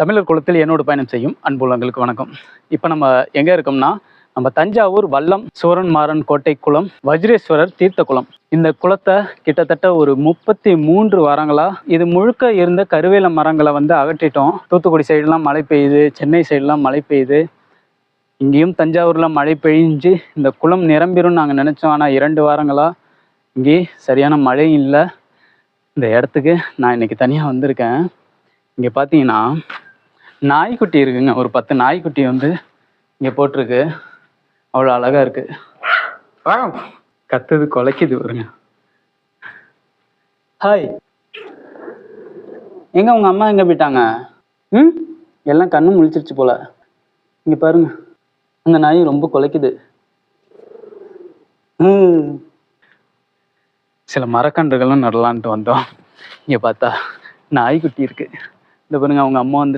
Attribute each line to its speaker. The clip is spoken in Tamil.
Speaker 1: தமிழர் குளத்தில் என்னோடு பயணம் செய்யும் அன்புள்ளங்களுக்கு வணக்கம். இப்போ நம்ம எங்கே இருக்கோம்னா நம்ம தஞ்சாவூர் வல்லம் சோரன்மாறன் கோட்டை குளம் வஜ்ரேஸ்வரர் தீர்த்த குளம். இந்த குளத்தை கிட்டத்தட்ட ஒரு முப்பத்தி மூன்று வாரங்களா இது முழுக்க இருந்த கருவேல மரங்களை வந்து அகற்றிட்டோம். தூத்துக்குடி சைடுலாம் மழை பெய்யுது சென்னை சைடுலாம் மழை பெய்யுது. இங்கேயும் தஞ்சாவூரில் மழை பெய்ஞ்சு இந்த குளம் நிரம்பிரும் நாங்கள் நினச்சோம். ஆனால் இரண்டு வாரங்களா இங்கே சரியான மழை இல்லை. இந்த இடத்துக்கு நான் இன்னைக்கு தனியாக வந்திருக்கேன். இங்கே பார்த்தீங்கன்னா நாய்க்குட்டி இருக்குங்க. ஒரு பத்து நாய்க்குட்டி வந்து இங்கே போட்டிருக்கு. அவ்வளோ அழகாக இருக்கு. கத்துது குலைக்குது வருங்க ஹாய் எங்க உங்க அம்மா எங்க போயிட்டாங்க? ம்? எல்லாம் கண்ணு முழிச்சிருச்சு போல. இங்க பாருங்க. அந்த நாய் ரொம்ப குலைக்குது. சில மரக்கன்றுகளும் நடலான்ட்டு வந்தோம். இங்க பார்த்தா நாய்க்குட்டி இருக்கு. இந்த பாருங்க அவங்க அம்மா வந்து